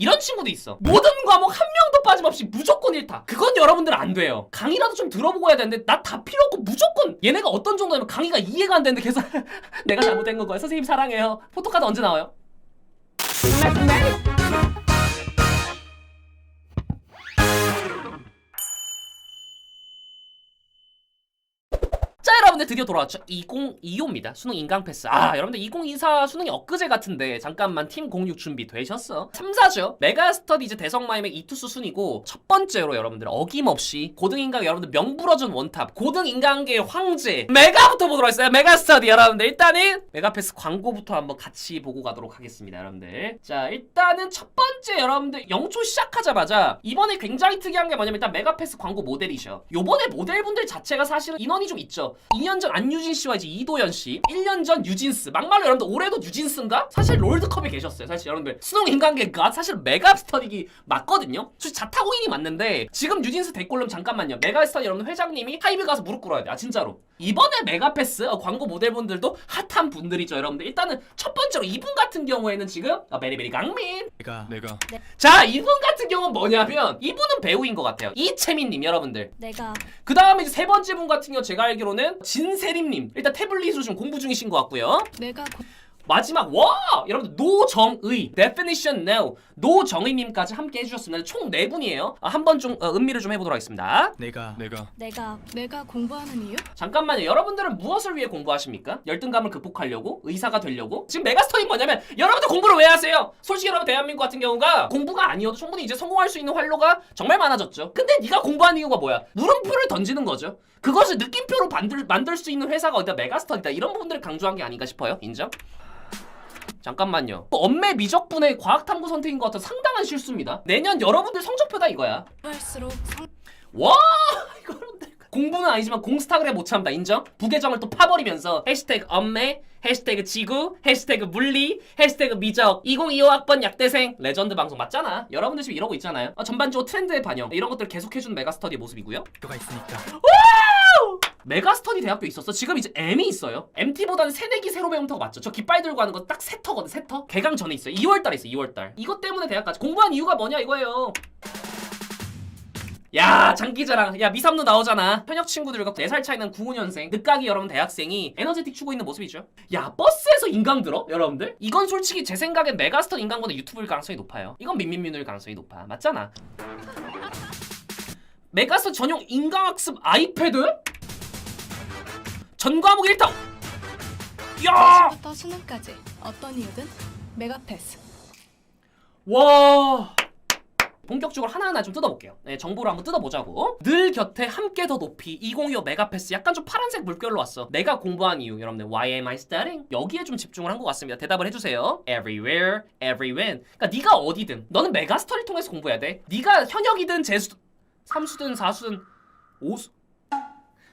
이런 친구도 있어. 모든 과목 한 명도 빠짐없이 무조건 1타. 그건 여러분들 안 돼요. 강의라도 좀 들어보고 해야 되는데 나 다 필요 없고 무조건 얘네가 어떤 정도냐면 강의가 이해가 안 되는데 계속 내가 잘못된 건 거야. 선생님 사랑해요. 포토카드 언제 나와요? 여러분들 드디어 돌아왔죠. 2025입니다. 수능 인강 패스. 아 여러분들 2024 수능이 엊그제 같은데 잠깐만 팀 공육 준비 되셨어? 3, 4죠. 메가 스터디즈 대성마임의 이투수 순이고 첫 번째로 여러분들 어김없이 고등인강 여러분들 명불허전 원탑 고등인강계 황제 메가부터 보도록 하겠어요 메가 스터디 여러분들 일단은 메가 패스 광고부터 한번 같이 보고 가도록 하겠습니다 여러분들. 자 일단은 첫 번째 여러분들 영초 시작하자마자 이번에 굉장히 특이한 게 뭐냐면 일단 메가 패스 광고 모델이셔 요번에 모델분들 자체가 사실은 인원이 좀 있죠. 2년 전 안유진 씨와 이제 이도현 씨 1년 전 유진스 막말로 여러분들 올해도 유진스인가? 사실 롤드컵에 계셨어요. 사실 여러분들 수능 인간계가 사실 메가스터디기 맞거든요. 솔직히 자타공인이 맞는데 지금 유진스 댓글럼 잠깐만요. 메가스터디 여러분 회장님이 하이브 가서 무릎 꿇어야 돼 아 진짜로 이번에 메가패스 어, 광고 모델분들도 핫한 분들이죠 여러분들. 일단은 첫 번째로 이분 같은 경우에는 지금 어, 메리메리 강민. 내가. 내가. 자 이분 같은 경우는 뭐냐면 이분은 배우인 것 같아요. 이채민님 여러분들. 내가. 그 다음에 이제 세 번째 분 같은 경우 제가 알기로는 진세림님. 일단 태블릿으로 좀 공부 중이신 것 같고요. 내가 고- 마지막 와 여러분들 노정의 definition now 노정의님까지 함께 해주셨습니다 총 네 분이에요 아, 한번 좀 어, 음미를 좀 해보도록 하겠습니다 내가 내가 내가 내가 공부하는 이유? 잠깐만요 여러분들은 무엇을 위해 공부하십니까? 열등감을 극복하려고? 의사가 되려고? 지금 메가스터이 뭐냐면 여러분들 공부를 왜 하세요? 솔직히 여러분 대한민국 같은 경우가 공부가 아니어도 충분히 이제 성공할 수 있는 활로가 정말 많아졌죠 근데 네가 공부한 이유가 뭐야? 물음표를 던지는 거죠 그것을 느낌표로 만들, 만들 수 있는 회사가 어디다 메가스터디다 이런 부분들을 강조한 게 아닌가 싶어요 인정? 잠깐만요. 엄매 미적분의 과학탐구 선택인 것 같아 상당한 실수입니다. 내년 여러분들 성적표다 이거야. 할수록 상... 와! 이거는데 공부는 아니지만 공스타그램 못 참다. 인정? 부계정을 또 파버리면서 해시태그 엄매 해시태그 지구 해시태그 물리 해시태그 미적 2025학번 약대생. 레전드 방송 맞잖아. 여러분들 지금 이러고 있잖아요. 어, 전반적으로 트렌드의 반영. 이런 것들 계속해주는 메가스터디의 모습이고요. 표가 있으니까 메가스터디 대학교 있었어? 지금 이제 M이 있어요? MT보다는 새내기 새로 배운 터가 맞죠? 저 깃발 들고 하는 거 딱 세 터거든 세 터? 개강 전에 있어요. 2월달에 있어 2월달. 이것 때문에 대학까지. 공부한 이유가 뭐냐 이거예요. 야 장기자랑. 야 미삼루 나오잖아. 현역 친구들과 4살 차이 나는 95년생. 늦가기 여러분 대학생이 에너제틱 추고 있는 모습이죠. 야 버스에서 인강 들어? 여러분들? 이건 솔직히 제 생각엔 메가스터 인강보다 유튜브일 가능성이 높아요. 이건 민민민일 가능성이 높아. 맞잖아. 메가스터 전용 인강학습 아이패드 전 과목 1타 야! 부터 수능까지 어떤 이유든 메가 패스. 와 본격적으로 하나하나 좀 뜯어볼게요. 네, 정보를 한번 뜯어보자고. 늘 곁에 함께 더 높이 2025 메가패스 약간 좀 파란색 물결로 왔어. 내가 공부한 이유 여러분들 Why am I studying? 여기에 좀 집중을 한 것 같습니다. 대답을 해주세요. Everywhere, every when. 그러니까 네가 어디든 너는 메가스터를 통해서 공부해야 돼. 네가 현역이든 재수, 삼수든 사수든 오수.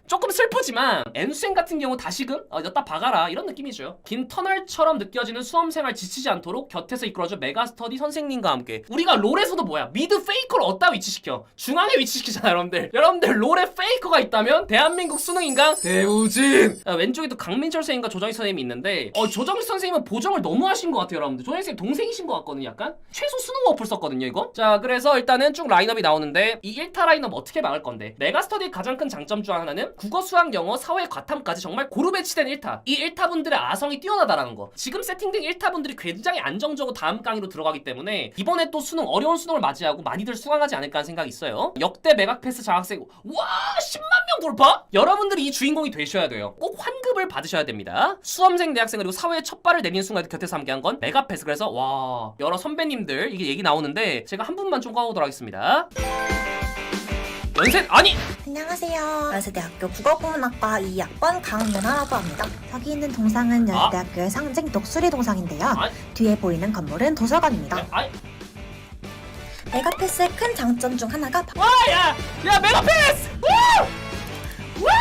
조금 슬프지만 N수생 같은 경우 다시금 어, 여따 박아라 이런 느낌이죠. 긴 터널처럼 느껴지는 수험생활 지치지 않도록 곁에서 이끌어줄 메가스터디 선생님과 함께. 우리가 롤에서도 뭐야? 미드 페이커를 어디다 위치시켜? 중앙에 위치시키잖아 여러분들. 여러분들 롤에 페이커가 있다면 대한민국 수능인강 대우진! 아, 왼쪽에도 강민철 선생님과 조정희 선생님이 있는데 어, 조정희 선생님은 보정을 너무 하신 것 같아요 여러분들. 조정희 선생님 동생이신 것 같거든요 약간? 최소 수능 어플 썼거든요 이거? 자 그래서 일단은 쭉 라인업이 나오는데 이 1타 라인업 어떻게 막을 건데? 메가스터디의 가장 큰 장점 중 하나는 국어, 수학, 영어, 사회, 과탐까지 정말 고루 배치된 1타. 이 1타 분들의 아성이 뛰어나다라는 거. 지금 세팅된 1타 분들이 굉장히 안정적으로 다음 강의로 들어가기 때문에 이번에 또 수능 어려운 수능을 맞이하고 많이들 수강하지 않을까 하는 생각이 있어요. 역대 메가패스 장학생. 와 10만 명 돌파? 여러분들이 이 주인공이 되셔야 돼요. 꼭 환급을 받으셔야 됩니다. 수험생 대학생 그리고 사회에 첫 발을 내딛는 순간 곁에서 함께한 건 메가패스. 그래서 와 여러 선배님들 이게 얘기 나오는데 제가 한 분만 좀 까보도록 하겠습니다. 연세 아니 안녕하세요. 연세대학교 국어국문학과 2학번 강윤아라고 합니다. 저기 있는 동상은 연세대학교의 상징 독수리 동상인데요. 아. 뒤에 보이는 건물은 도서관입니다. 아니 메가패스의 큰 장점 중 하나가 바- 와야 야 메가패스 우! 와!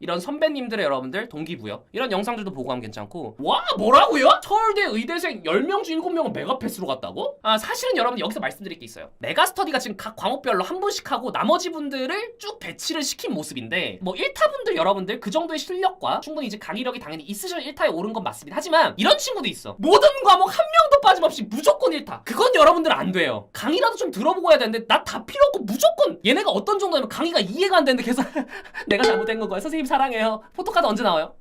이런 선배님들의 여러분들 동기부여 이런 영상들도 보고 하면 괜찮고. 와 뭐라고요? 서울대 의대생 10명 중 7명은 메가패스로 갔다고? 아 사실은 여러분 여기서 말씀드릴 게 있어요. 메가스터디가 지금 각 과목별로 한 분씩 하고 나머지 분들을 쭉 배치를 시킨 모습인데 뭐 1타 분들 여러분들 그 정도의 실력과 충분히 이제 강의력이 당연히 있으셔야 1타에 오른 건 맞습니다. 하지만 이런 친구도 있어. 모든 과목 한 명도 빠짐없이 무조건 1타. 그건 여러분들 안 돼요. 강의라도 좀 들어보고 해야 되는데 나 다 필요 없고 무조건 얘네가 어떤 정도냐면 강의가 이해가 안 되는데 계속 내가 잘못된 건 거야. 선생님 사랑해요. 포토카드 언제 나와요?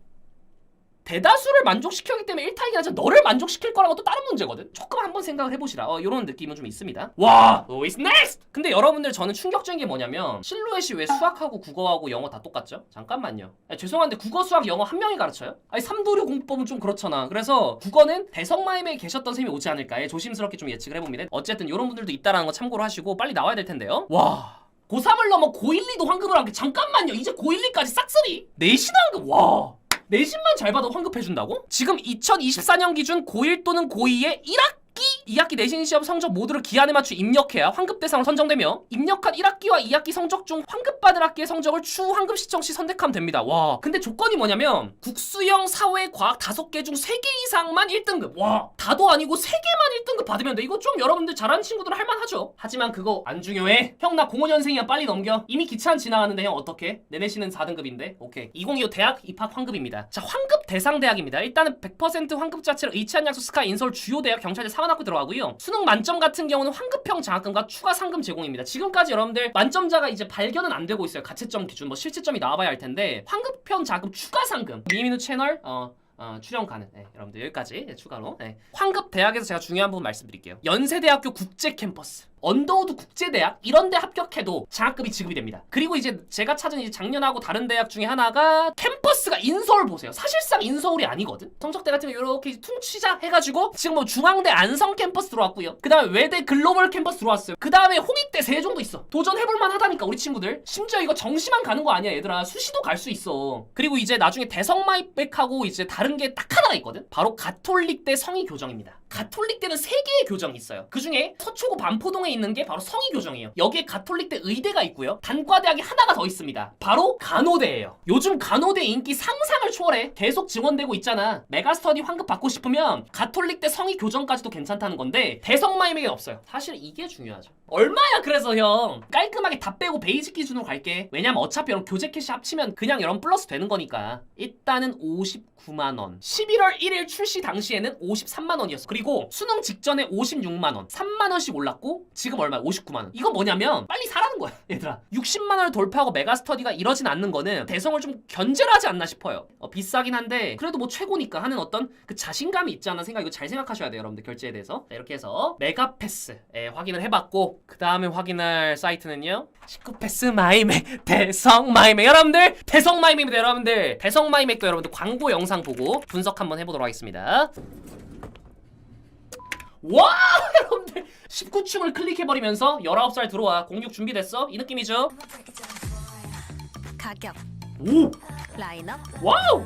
대다수를 만족시켰기 때문에 1타이긴 하지만 너를 만족시킬 거라고 또 다른 문제거든. 조금 한번 생각을 해보시라. 어, 이런 느낌은 좀 있습니다. 와! Who is next? 근데 여러분들 저는 충격적인 게 뭐냐면 실루엣이 왜 수학하고 국어하고 영어 다 똑같죠? 잠깐만요. 아, 죄송한데 국어 수학 영어 한 명이 가르쳐요? 아니 삼도류 공법은 좀 그렇잖아. 그래서 국어는 대성마임에 계셨던 쌤이 오지 않을까. 예, 조심스럽게 좀 예측을 해봅니다. 어쨌든 이런 분들도 있다라는 거 참고로 하시고 빨리 나와야 될 텐데요. 와 고3을 넘어 고1, 2도 환급을 한 게 잠깐만요. 이제 고1, 2까지 싹쓸이. 내신 환급 와. 내신만 잘 받아 환급해준다고? 지금 2024년 기준 고1 또는 고2의 1학 기? 2학기 내신 시험 성적 모두를 기한에 맞춰 입력해야 환급 대상으로 선정되며 입력한 1학기와 2학기 성적 중 환급받을 학기의 성적을 추후 환급 시청 시 선택하면 됩니다. 와 근데 조건이 뭐냐면 국수형 사회 과학 5개 중 3개 이상만 1등급. 와 다도 아니고 3개만 1등급 받으면 돼. 이거 좀 여러분들 잘하는 친구들은 할만하죠? 하지만 그거 안 중요해. 형 나 05년생이야. 빨리 넘겨. 이미 기차는 지나가는데 형 어떻게 내 내신은 4등급인데? 오케이. 2025 대학 입학 환급입니다. 자 환급 대상 대학입니다. 일단은 100% 환급 자체를 의치한 약속 스카 인서울 주요 대학 경찰대 사관학교 들어가고요. 수능 만점 같은 경우는 환급형 장학금과 추가 상금 제공입니다. 지금까지 여러분들 만점자가 이제 발견은 안 되고 있어요. 가채점 기준 뭐 실체점이 나와봐야 할 텐데 환급형 자금 추가 상금. 미미누 채널 어 어, 출연 가능. 네, 여러분들 여기까지 네, 추가로. 네. 환급 대학에서 제가 중요한 부분 말씀드릴게요. 연세대학교 국제 캠퍼스. 언더우드 국제대학 이런 데 합격해도 장학금이 지급이 됩니다. 그리고 이제 제가 찾은 이제 작년하고 다른 대학 중에 하나가 캠퍼스가 인서울 보세요. 사실상 인서울이 아니거든. 성적대 같은 거 이렇게 퉁치자 해가지고 지금 뭐 중앙대 안성 캠퍼스 들어왔고요. 그 다음에 외대 글로벌 캠퍼스 들어왔어요. 그 다음에 홍익대 세종도 있어. 도전해볼만 하다니까 우리 친구들. 심지어 이거 정시만 가는 거 아니야 얘들아. 수시도 갈 수 있어. 그리고 이제 나중에 대성마이백하고 이제 다른 게 딱 하나가 있거든. 바로 가톨릭 대 성의 교정입니다. 가톨릭대는 세 개의 교정이 있어요. 그 중에 서초구 반포동에 있는 게 바로 성의 교정이에요. 여기에 가톨릭대 의대가 있고요. 단과대학이 하나가 더 있습니다. 바로 간호대예요. 요즘 간호대 인기 상상을 초월해 계속 증원되고 있잖아. 메가스터디 환급 받고 싶으면 가톨릭대 성의 교정까지도 괜찮다는 건데 대성마임에겐 없어요. 사실 이게 중요하죠. 얼마야 그래서 형 깔끔하게 다 빼고 베이직 기준으로 갈게. 왜냐면 어차피 여러분 교재 캐시 합치면 그냥 여러분 플러스 되는 거니까. 일단은 59만 원. 11월 1일 출시 당시에는 53만 원이었어. 그리고 수능 직전에 56만 원, 3만 원씩 올랐고 지금 얼마야? 59만 원. 이건 뭐냐면 빨리 사라는 거야, 얘들아. 60만 원을 돌파하고 메가스터디가 이러진 않는 거는 대성을 좀 견제를 하지 않나 싶어요. 어, 비싸긴 한데 그래도 뭐 최고니까 하는 어떤 그 자신감이 있지 않나 생각 이거 잘 생각하셔야 돼요, 여러분들 결제에 대해서. 자, 이렇게 해서 메가패스 예, 확인을 해봤고 그 다음에 확인할 사이트는요. 19패스 마이맥 대성 마이맥 여러분들 대성 마이맥입니다 여러분들 대성 마이맥도 여러분들 광고 영상 보고 분석 한번 해보도록 하겠습니다. 와 여러분들. 19층을 클릭해버리면서 19살 들어와. 공육 준비됐어? 이 느낌이죠? 가격, 오! 라인업, 와우!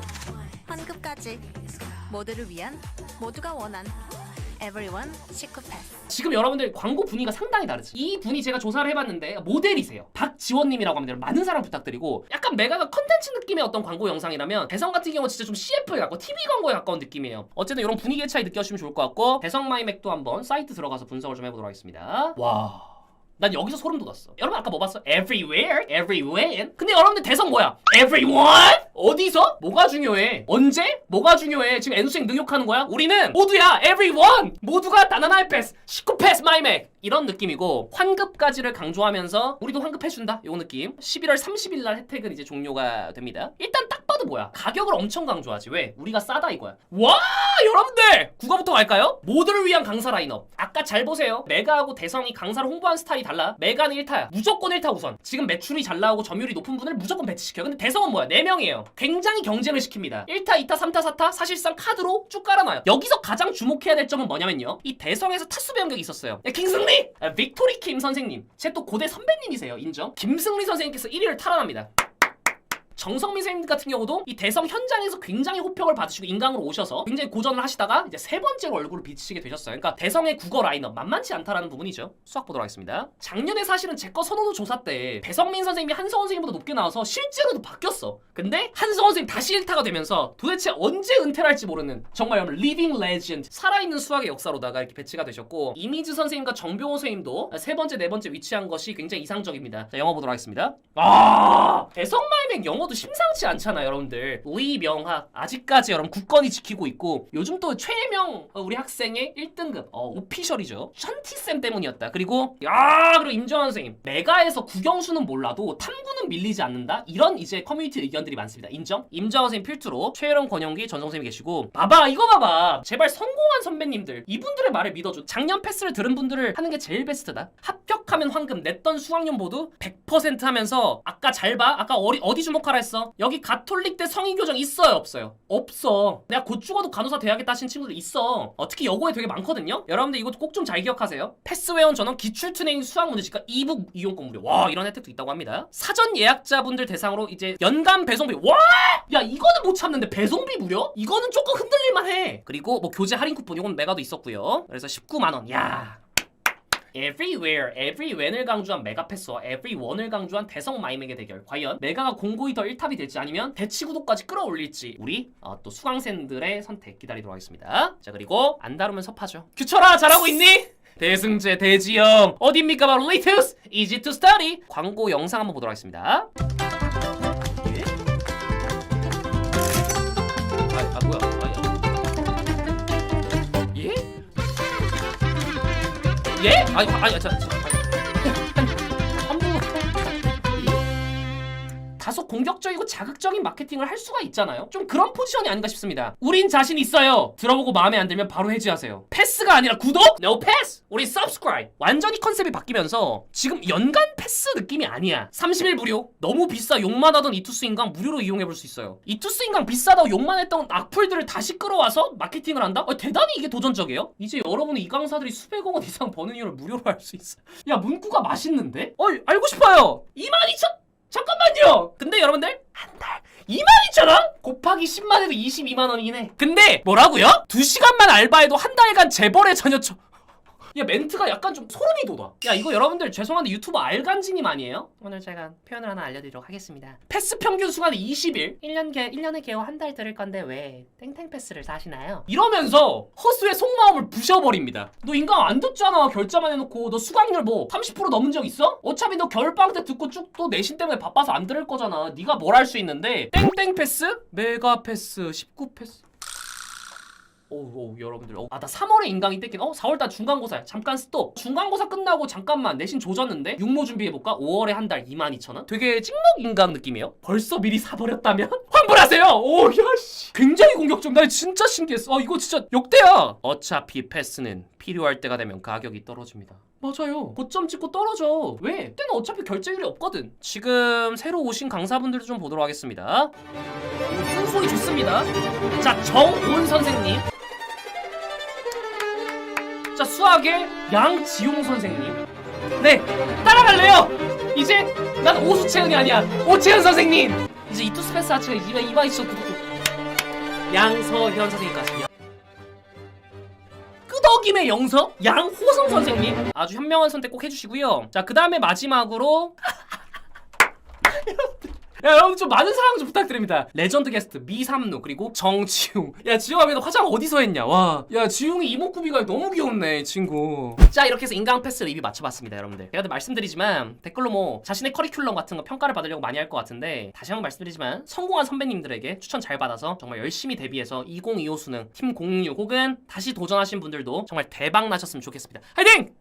환급까지. 모두를 위한 모두가 원한 Everyone 시크패스 지금 여러분들 광고 분위기가 상당히 다르지. 이 분이 제가 조사를 해봤는데 모델이세요. 박지원님이라고 합니다 많은 사랑 부탁드리고 약간 메가가 컨텐츠 느낌의 어떤 광고 영상이라면 대성 같은 경우 진짜 좀 CF에 가까워 TV 광고에 가까운 느낌이에요. 어쨌든 이런 분위기의 차이 느껴주시면 좋을 것 같고 대성 마이맥도 한번 사이트 들어가서 분석을 좀 해보도록 하겠습니다. 와... 난 여기서 소름 돋았어. 여러분 아까 뭐 봤어? Everywhere, everywhere. 근데 여러분들 대성 뭐야? Everyone? 어디서? 뭐가 중요해? 언제? 뭐가 중요해? 지금 엔수생 능욕하는 거야? 우리는 모두야. Everyone. 모두가 나나나의 패스, 시코 패스 마이 맥. 이런 느낌이고 환급까지를 강조하면서 우리도 환급해준다. 요 느낌. 11월 30일 날 혜택은 이제 종료가 됩니다. 일단 딱 봐도 뭐야? 가격을 엄청 강조하지. 왜? 우리가 싸다 이거야. 와 여러분들 국어부터 갈까요? 모두를 위한 강사 라인업. 아까 잘 보세요. 메가하고 대성이 강사를 홍보한 스타일이 달라. 메가는 1타야. 무조건 1타 우선. 지금 매출이 잘 나오고 점유율이 높은 분을 무조건 배치시켜요. 근데 대성은 뭐야? 4명이에요. 굉장히 경쟁을 시킵니다. 1타, 2타, 3타, 4타 사실상 카드로 쭉 깔아놔요. 여기서 가장 주목해야 될 점은 뭐냐면요. 이 대성에서 타수 변경이 있었어요. 야, 킹승리! 아, 빅토리 킴 선생님. 제 또 고대 선배님이세요. 인정? 김승리 선생님께서 1위를 탈환합니다. 정성민 선생님 같은 경우도 이 대성 현장에서 굉장히 호평을 받으시고 인강으로 오셔서 굉장히 고전을 하시다가 이제 세 번째로 얼굴을 비치게 되셨어요. 그러니까 대성의 국어 라인업 만만치 않다라는 부분이죠. 수학 보도록 하겠습니다. 작년에 사실은 제 거 선호도 조사 때 배성민 선생님이 한성원 선생님보다 높게 나와서 실제로도 바뀌었어. 근데 한성원 선생님 다시 1타가 되면서 도대체 언제 은퇴를 할지 모르는 정말 여러분 리빙 레전드 살아있는 수학의 역사로다가 이렇게 배치가 되셨고 이미즈 선생님과 정병호 선생님도 세 번째 네 번째 위치한 것이 굉장히 이상적입니다. 자 영어 보도록 하겠습니다. 아 대성마이백 영어도 심상치 않잖아요 여러분들. 리명학 아직까지 여러분 국건이 지키고 있고 요즘 또 최혜명 어, 우리 학생의 1등급 어, 오피셜이죠. 션티쌤 때문이었다. 그리고 야 그리고 임정환 선생님 메가에서 국영수는 몰라도 탐구는 밀리지 않는다. 이런 이제 커뮤니티 의견들이 많습니다. 인정? 임정환 선생님 필두로 최혜령 권영기 전 선생님이 계시고 봐봐 이거 봐봐 제발 성공한 선배님들 이분들의 말을 믿어줘. 작년 패스를 들은 분들을 하는 게 제일 베스트다. 합격하면 황금 냈던 수학년 모두 100% 하면서 아까 잘 봐. 아까 어디 주목하라 했어? 여기 가톨릭대 성인교정 있어요 없어요? 없어. 내가 곧 죽어도 간호사 돼야겠다 하신 친구들 있어. 어, 특히 여고에 되게 많거든요. 여러분들 이것도 꼭 좀 잘 기억하세요. 패스웨온 전원 기출 투네인 수학 문제집과 이북 이용권 무료. 와 이런 혜택도 있다고 합니다. 사전 예약자분들 대상으로 이제 연간 배송비. 와! 야 이거는 못 참는데 배송비 무료? 이거는 조금 흔들릴만 해. 그리고 뭐 교재 할인 쿠폰 이건 메가도 있었고요. 그래서 19만 원. 야. Everywhere, Everywhen을 강조한 메가패스와 Everyone을 강조한 대성 마이맥의 대결. 과연 메가가 공고히 더 1탑이 될지 아니면 대치구도까지 끌어올릴지 우리 어, 또 수강생들의 선택 기다리도록 하겠습니다. 자 그리고 안 다루면 섭하죠. 규철아 잘하고 있니? 대승제 대지영 어딥니까 바로 레이트스 Easy to Study 광고 영상 한번 보도록 하겠습니다. 예? 아, 아 뭐야? 예? 아니, 아니, 저, 저, 다소 공격적이고 자극적인 마케팅을 할 수가 있잖아요. 좀 그런 포지션이 아닌가 싶습니다. 우린 자신 있어요. 들어보고 마음에 안 들면 바로 해지하세요. 패스가 아니라 구독? No pass. 우리 subscribe. 완전히 컨셉이 바뀌면서 지금 연간 패스 느낌이 아니야. 30일 무료. 너무 비싸 욕만 하던 이투스 인강 무료로 이용해 볼 수 있어요. 이투스 인강 비싸다고 욕만 했던 악플들을 다시 끌어와서 마케팅을 한다? 어, 대단히 이게 도전적이에요. 이제 여러분이 이 강사들이 수백억 원 이상 버는 이유를 무료로 할수 있어. 야 문구가 맛있는데? 어 알고 싶어요. 22,000 잠깐만요. 근데 여러분들 한 달 22,000원? 곱하기 10만 해도 22만 원이긴 해. 근데 뭐라고요? 2시간만 알바해도 한 달간 재벌의 전혀처 야 멘트가 약간 좀 소름이 돋아. 야 이거 여러분들 죄송한데 유튜브 알간지님 아니에요? 오늘 제가 표현을 하나 알려드리도록 하겠습니다. 패스 평균 수간이 20일. 1년 개, 1년에 개호 한 달 들을 건데 왜 땡땡 패스를 사시나요? 이러면서 허수의 속마음을 부셔버립니다. 너 인강 안 듣잖아. 결자만 해놓고. 너 수강률 뭐 30% 넘은 적 있어? 어차피 너 겨울방학 때 듣고 쭉 또 내신 때문에 바빠서 안 들을 거잖아. 네가 뭘 할 수 있는데? 땡땡 패스? 메가 패스 19 패스 오우 여러분들 어, 아나 3월에 인강이 뺏긴 어 4월달 중간고사 잠깐 스톱 중간고사 끝나고 잠깐만 내신 조졌는데 육모 준비해볼까 5월에 한 달 22,000원 되게 찍먹 인강 느낌이에요 벌써 미리 사버렸다면 환불하세요 오 야씨 굉장히 공격적 나 진짜 신기했어 어 이거 진짜 역대야 어차피 패스는 필요할 때가 되면 가격이 떨어집니다 맞아요. 고점 찍고 떨어져. 왜? 그때는 어차피 결제율이 없거든. 지금 새로 오신 강사분들도 좀 보도록 하겠습니다. 순소리 좋습니다. 자, 정온 선생님. 자, 수학의 양지용 선생님. 네, 따라갈래요. 이제 난 오수채은이 아니야. 오채은 선생님. 이제 이투스 패스 하츠가 이마 이마 있어. 양서현 선생님까지. 끄덕임의 영서 양호성 선생님 아주 현명한 선택 꼭 해주시고요. 자, 그 다음에 마지막으로 야 여러분 좀 많은 사랑 좀 부탁드립니다. 레전드 게스트 미삼루 그리고 정지웅. 야 지웅아 왜너 화장 어디서 했냐? 와야 지웅이 이목구비가 너무 귀엽네 이 친구. 자 이렇게 해서 인강 패스 리뷰 맞춰봤습니다 여러분들. 제가 늘 말씀드리지만 댓글로 뭐 자신의 커리큘럼 같은 거 평가를 받으려고 많이 할 것 같은데 다시 한번 말씀드리지만 성공한 선배님들에게 추천 잘 받아서 정말 열심히 대비해서 2025 수능 팀06 혹은 다시 도전하신 분들도 정말 대박 나셨으면 좋겠습니다. 화이팅!